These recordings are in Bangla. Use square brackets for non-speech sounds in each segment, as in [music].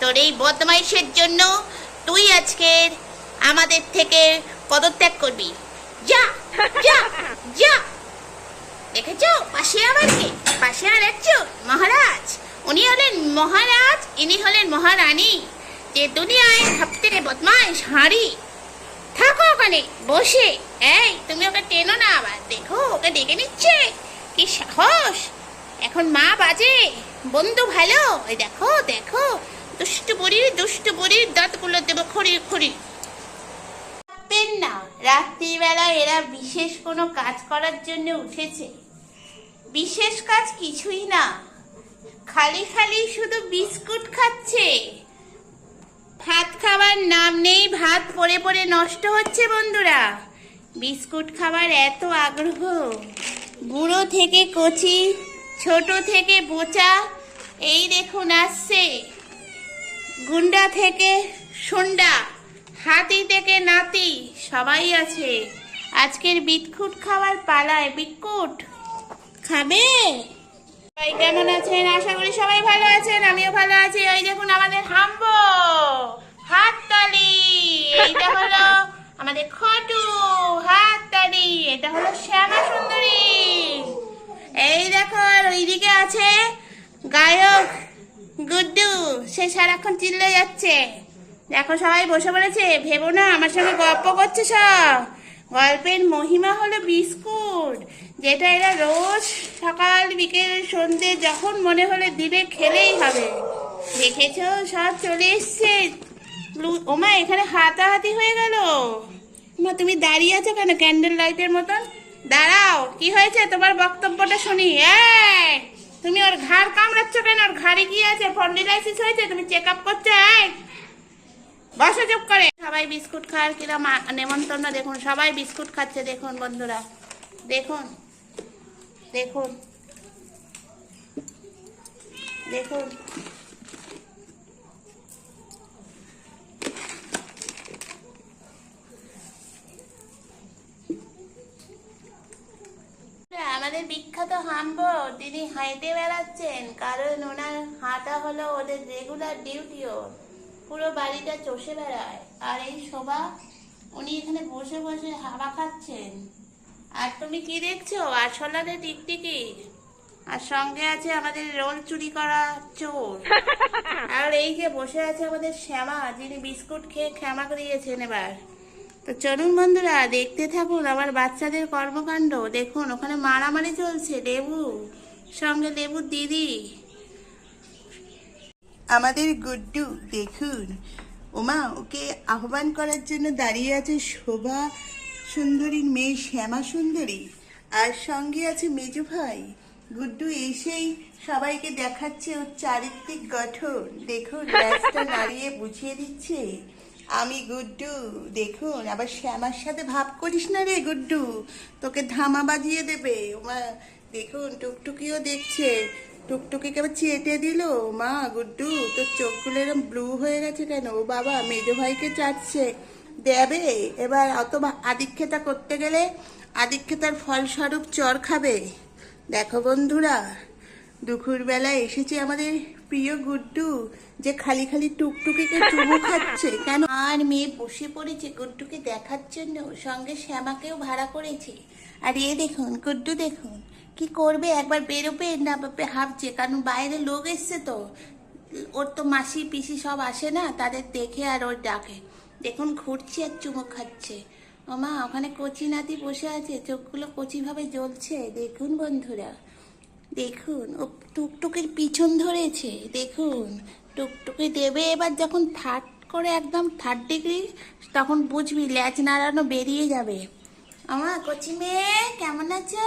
তোর এই বদমাইশের জন্য তুই আজকের আমাদের থেকে পদত্যাগ করবি। যা যা যা। দেখেছ? পাশে আবার কে পাশে আর একজন মহারাজ। উনি হলেন মহারাজ, ইনি হলেন মহারানী। যে দুনিয়ায় সব থেকে বদমাইশ, হাঁড়ি। থাকো ওখানে, বসে। এই, তুমি ওকে টেনো না আবার। দেখো, ওকে ডেকে নিচ্ছে। কি সাহস। এখন মা বাজে। বন্ধু ভালো। এই দেখো দেখো। দুষ্টু বুড়ির দুষ্টু বুড়ির দাঁতগুলো দেবো খড়ি খড়ি। ভাববেন না, রাত্রিবেলা এরা বিশেষ কোনো কাজ করার জন্য উঠেছে। বিশেষ কাজ কিছুই না। খালি খালি শুধু বিস্কুট খাচ্ছে। ভাত খাবার নাম নেই, ভাত পড়ে পড়ে নষ্ট হচ্ছে বন্ধুরা। বিস্কুট খাবার এত আগ্রহ। বুড়ো থেকে কচি, ছোট থেকে বোচা, এই দেখুন আসছে। গুন্ডা থেকে সুন্ডা, হাতি থেকে নাতি, সবাই আছে। আজকের বিটকুট খাওয়ার পালায়, বিস্কুট। খাবে? সবাই কেমন আছেন? আশা করি সবাই ভালো আছেন, আমিও ভালো আছি। ওই দেখুন আমাদের হাম্বো, হাততালি। এইটা হলো আমাদের খটু, হাততালি। এটা হলো শ্যামা সুন্দরী। এই দেখো আর ওইদিকে আছে গায়ক গুড্ডু। সে সারাক্ষণ চিল্লে যাচ্ছে। দেখো সবাই বসে পড়েছে, ভেবো না, আমার সঙ্গে গল্প করছে সব। গল্পের মহিমা হলো বিস্কুট, যেটা এরা রোজ সকাল, বিকেল সন্ধে যখন মনে হলে দিলে খেলেই হবে। দেখেছ, সব চলে এসছে। ওমা, এখানে হাতাহাতি হয়ে গেল। মা তুমি দাঁড়িয়ে আছো কেন? ক্যান্ডেল লাইটের মতন? দাঁড়াও, কি হয়েছে? তোমার বক্তব্যটা শুনি, এই! তুমি ওর ঘাড় কামড়াচ্ছ কেন? ওর ঘাড়ে কি আছে? ফন্ডিলাইসিস হয়েছে? তুমি চেক আপ করছ বসে চুপ করে। সবাই বিস্কুট খাওয়ার কিরম নেমন্তন্ন দেখুন। সবাই বিস্কুট খাচ্ছে, দেখুন বন্ধুরা। দেখুন। দেখুন। দেখুন। আমাদের বিখ্যাত হাম্বো তিনি হাঁটে বেড়াচ্ছেন। কারণ ওনার হাঁটা হলো ওদের রেগুলার ডিউটিও পুরো বাড়িটা চষে বেড়ায়। আর এই শোভা উনি এখানে বসে বসে হাওয়া খাচ্ছেন। আর তুমি কি দেখছ? আসলারে টিকটিকি। আর সঙ্গে আছে আমাদের রোল চুরি করা চোর। [laughs] আর এই যে বসে আছে আমাদের শ্যামা যিনি বিস্কুট খেয়ে ক্ষমা দিয়েছেন এবার। তো চলুন বন্ধুরা, দেখতে থাকুন আমার বাচ্চাদের কর্মকাণ্ড। দেখুন, ওখানে মারামারি চলছে। লেবু, সঙ্গে লেবুর দিদি। আমাদের গুড্ডু, দেখুন। ওমা, ওকে আহ্বান করার জন্য দাঁড়িয়ে আছে শোভা সুন্দরীর মেয়ে শ্যামা সুন্দরী। আর সঙ্গে আছে মেজু ভাই। গুড্ডু এসেই সবাইকে দেখাচ্ছে ওর চারিত্রিক গঠন। দেখুন, ব্যাসটা নাড়িয়ে বুঝিয়ে দিচ্ছে। আমি গুড্ডু, দেখুন, আবার শ্যামার সাথে ভাব করিস না রে গুড্ডু। তোকে ধামা বাজিয়ে দেবে। ওমা, দেখুন, টুকটুকিও দেখছে। টুকটুকিকে আবার চেটে দিল। মা, গুড্ডু, তোর চোখগুলো এরকম ব্লু হয়ে গেছে কেন? ও বাবা, মেজো ভাইকে চাটছে। দেবে? এবার অত আদিক্ষেতা করতে গেলে আদিক্ষেতার ফলস্বরূপ চর খাবে। দেখো বন্ধুরা দুপুরবেলা এসেছে আমাদের প্রিয় গুড্ডু, যে খালি খালি টুকটুকিকে চুমু খাচ্ছে? কেন? আর মেয়ে বসে পড়েছে গুড্ডুকে দেখার জন্য, সঙ্গে শ্যামাকেও ভাড়া করেছে। আর এ দেখুন, গুড্ডু দেখুন, কি করবে? একবার বেরোবে? না ভাবছে কারণ বাইরে লোক এসছে তো। ওর তো মাসি, পিসি সব আসে না, তাদের দেখে আর ওর ডাকে। দেখুন, ঘুরছে আর চুমু খাচ্ছে। ও মা ওখানে কচি নাতি বসে আছে, চোখগুলো কচিভাবে জ্বলছে। দেখুন বন্ধুরা দেখুন, ও টুকটুকির পিছন ধরেছে, দেখুন। টুকটুকি দেবে এবার যখন থার্ড করে একদম থার্ড ডিগ্রি তখন বুঝবি ল্যাচ নাড়ানো বেরিয়ে যাবে। আমার কচি মেয়ে, কেমন আছো?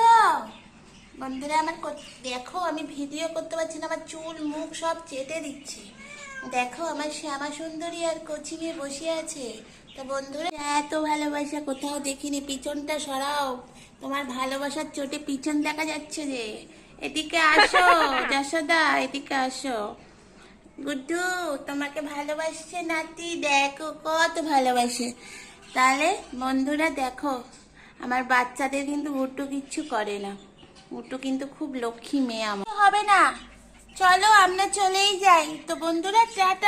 বন্ধুরা, আমার দেখো, আমি ভিডিও করতে পারছি না, আমার চুল, মুখ সব চেটে দিচ্ছি। দেখো, আমার শ্যামা সুন্দরী আর কচি মেয়ে বসে আছে। তো বন্ধুরা, এত ভালোবাসা, কোথাও দেখিনি, পিছনটা সরাও। তোমার ভালোবাসার চোটে পিছন দেখা যাচ্ছে যে। এদিকে আসো, যশোদা, এদিকে আসো। গুড্ডু, তোমাকে ভালোবাসছে নাতি, দেখো কত ভালোবাসে। তাহলে বন্ধুরা দেখো, আমার বাচ্চাদের কিন্তু উট্টু কিচ্ছু করে না। উট্টু কিন্তু খুব লক্ষ্মী মেয়ে আমার। হবে না। চলো আমরা চলেই যাই। তো বন্ধুরা, টাটা।